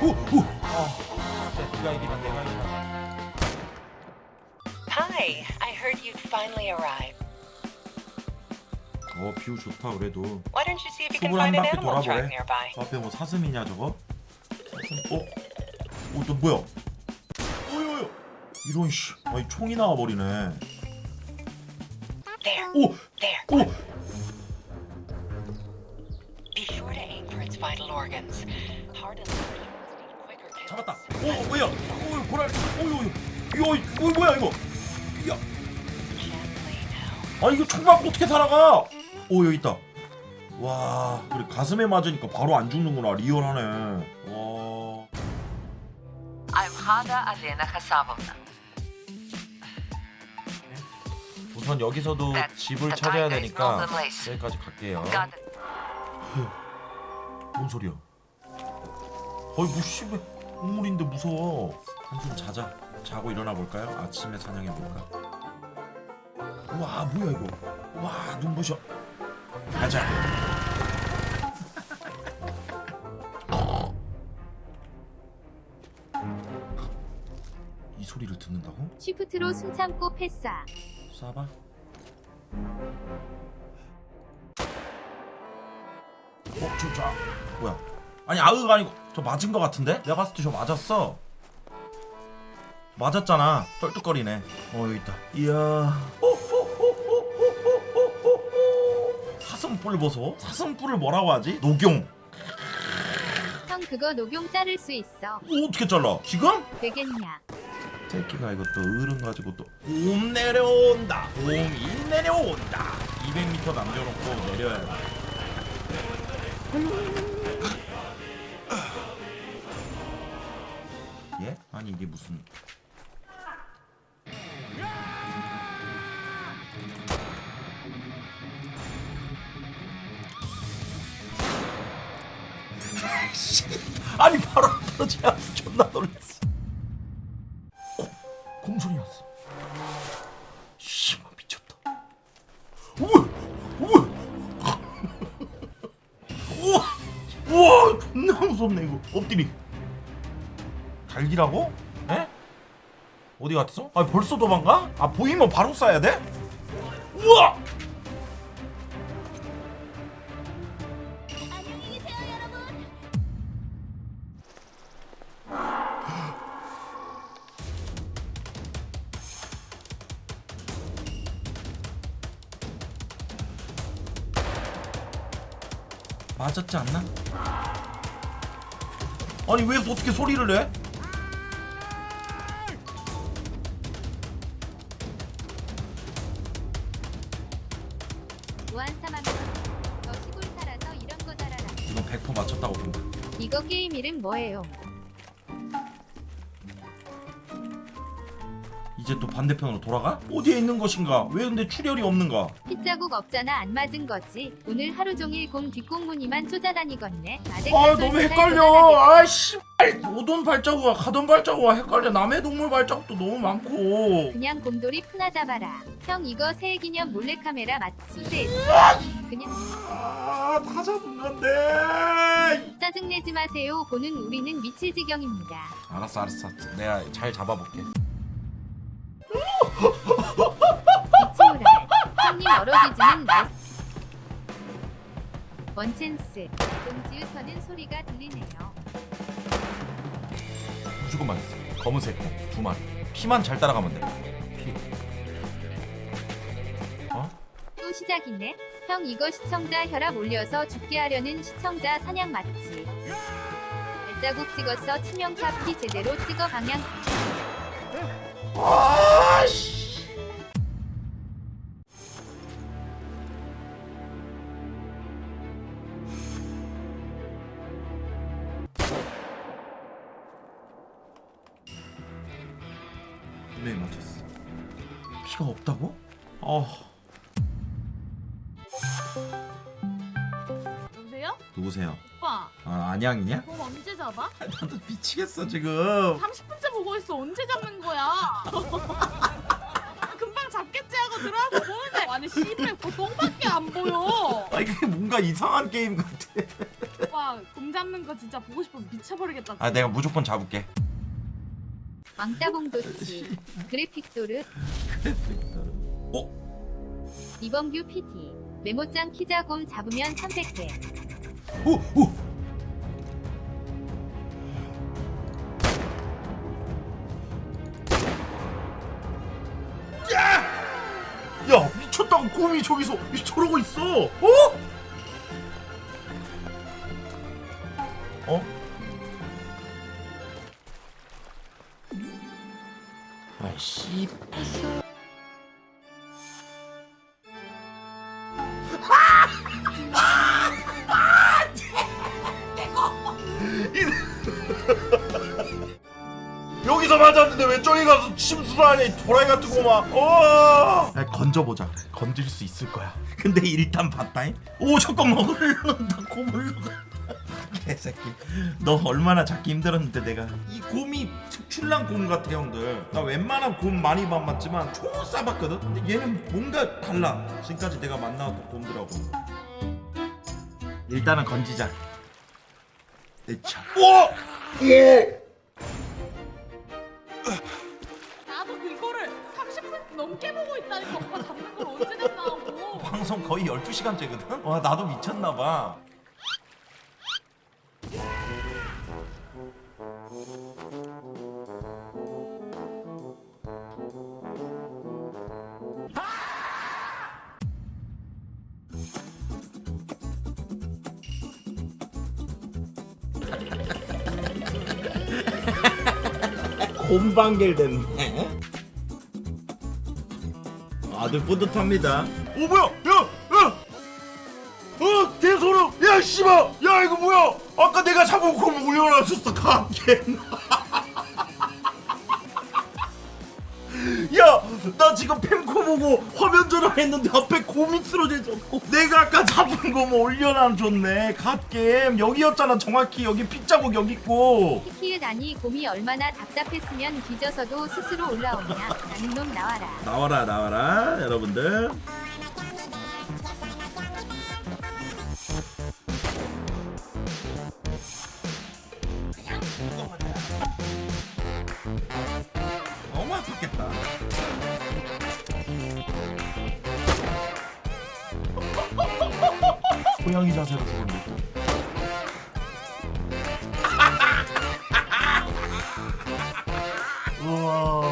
오 오 아 진짜 네가 이기나 내가 이기나 Hi, I heard you'd finally arrived. 어 뷰 좋다 그래도 Why don't you see if you can 숲을 한 find an 바퀴 animal track 돌아보래 nearby? 저 앞에 뭐 사슴이냐 저거? 사슴 어? 어 너 뭐야? 어이어이 이런 씨 아니 총이 나와 버리네 There, 오! there. 오! Be sure to aim for its vital organs. Heart and liver 잡았다 오 뭐야 오 오유 이거 이거 뭐야 이거 야. 아 이거 총 맞고 어떻게 살아가? 오 여기 있다. 와 그래 가슴에 맞으니까 바로 안 죽는구나 리얼하네. 와. I'm Hada Alena Khasavovna. 우선 여기서도 That's 집을 the 찾아야 tiger's 되니까 golden lace. 여기까지 갈게요. Got it. 뭔 소리야? 어이 뭐 씨발 동물인데 무서워. 한숨 자자. 자고 일어나 볼까요? 아침에 사냥해 볼까? 와 뭐야 이거? 와 눈부셔. 가자. 이 소리를 듣는다고? 쉬프트로 숨 참고 패싸. 쏴봐. 어, 저, 저, 아, 뭐야? 아니 아으가 아니고 저 맞은 거 같은데? 내가 봤을 때 저 맞았어. 맞았잖아. 떨뚝거리네. 어 여기 있다. 이야. 사슴뿔 보소. 사슴뿔을 뭐라고 하지? 녹용. 형 그거 녹용 자를 수 있어. 오, 어떻게 잘라? 지금? 되겠냐? 새끼가 이것도 어른 가지고 또옴 내려온다 옴이 내려온다 200m 남겨놓고 내려야 돼 아니 이게 무슨. 아니 바로 떨어지 않아서 존나 놀랐어. 공, 공소리 났어. 씨발 미쳤다. 우와 우와. 우와 존나 무섭네 이거. 엎드리 갈기라고? 에? 어디 갔어? 아 벌써 도망가? 아 보이면 바로 쏴야 돼? 우와 맞았지 않나? 아니 왜 어떻게 소리를 내? 무한사막. 너 시골 살아서 이런 거잘 알아. 이건 100% 맞췄다고 본다 이거 게임 이름 뭐예요? 이제 또 반대편으로 돌아가? 어디에 있는 것인가? 왜 근데 출혈이 없는가? 핏자국 없잖아 안 맞은 거지. 오늘 하루 종일 공 뒷공무니만 쫓아다니겠네. 아 너무 살 헷갈려. 아씨 오돈 발자국과 가던 발자국과 헷갈려 남의 동물 발자국도 너무 많고 그냥 곰돌이 푸나 잡아라. 형 이거 새해 기념 몰래카메라? 그래. 그냥 아다 잡은 건데 짜증내지 마세요. 보는 우리는 미칠 지경입니다. 알았어 알았어 내가 잘 잡아볼게 미치오라. 형님 얼어지지는 말. 원챈스. 똥지읒하는 소리가 들리네요. 무조건 맞았어 검은색 두 마리 피만 잘 따라가면 돼 피. 어? 또 시작이네. 형 이거 시청자 혈압 올려서 죽게 하려는 시청자 사냥 맞지? 발자국 찍었어 치명타 피 제대로 찍어 방향 아씨 분명히 맞췄어 피가 없다고? 어 여보세요? 누구세요? 오빠 아 안양이냐? 곰 언제 잡아? 나도 미치겠어 지금 30분째 보고 있어 언제 잡는 거야? 금방 잡겠지 하고 들어와서 보는데 아니 씨발 그 똥밖에 안 보여 아 이게 뭔가 이상한 게임 같아 오빠 나곰 잡는 거 진짜 보고 싶어 미쳐버리겠다. 아 내가 무조건 잡을게 왕따봉 도치 그래픽 도르 어? 이범규 PT 메모장 키자곰 잡으면 300개 오! 오! 야! 야 미쳤다고 곰이 저기서 저러고 있어 어? 어? 아이씨 여기서 맞았는데 왜 저기 가서 이 도라이 같은 거막. 어! 야, 건져보자. 건질 수 있을 거야. 근데 일단 봤다잉? 오 잠깐만 흘러간다 곰 흘러간다 개새끼. 너 얼마나 잡기 힘들었는데 내가. 이 곰이 특출난 곰 같아 형들 나 웬만한 곰 많이 만났지만 총 쏴봤거든 근데 얘는 뭔가 달라 지금까지 내가 만나왔던 곰들하고 일단은 건지자 으차 우와! 예! 나도 그거를 30분 넘게 보고 있다니까 오빠 잡는 걸 언제 잡나고. 방송 거의 12시간째거든? 와 나도 미쳤나봐 곰방길 됐네 아들 뿌듯합니다. 오 뭐야? 야, 야, 어 대소름. 야 씨발. 야 이거 뭐야? 아까 내가 잡은 곰 올려놨었어 가게. 나 지금 펜코 보고 화면 전화했는데 앞에 곰이 쓰러져 있었고. 내가 아까 잡은 곰 올려놔줬네. 갓겜 여기였잖아 정확히. 여기 핏자국 여기 있고. 키키의 아니 곰이 얼마나 답답했으면 뒤져서도 스스로 올라오냐. 나는 놈 나와라. 나와라 나와라 여러분들. 너무 아팠겠다 고양이 자세로 죽었네 우와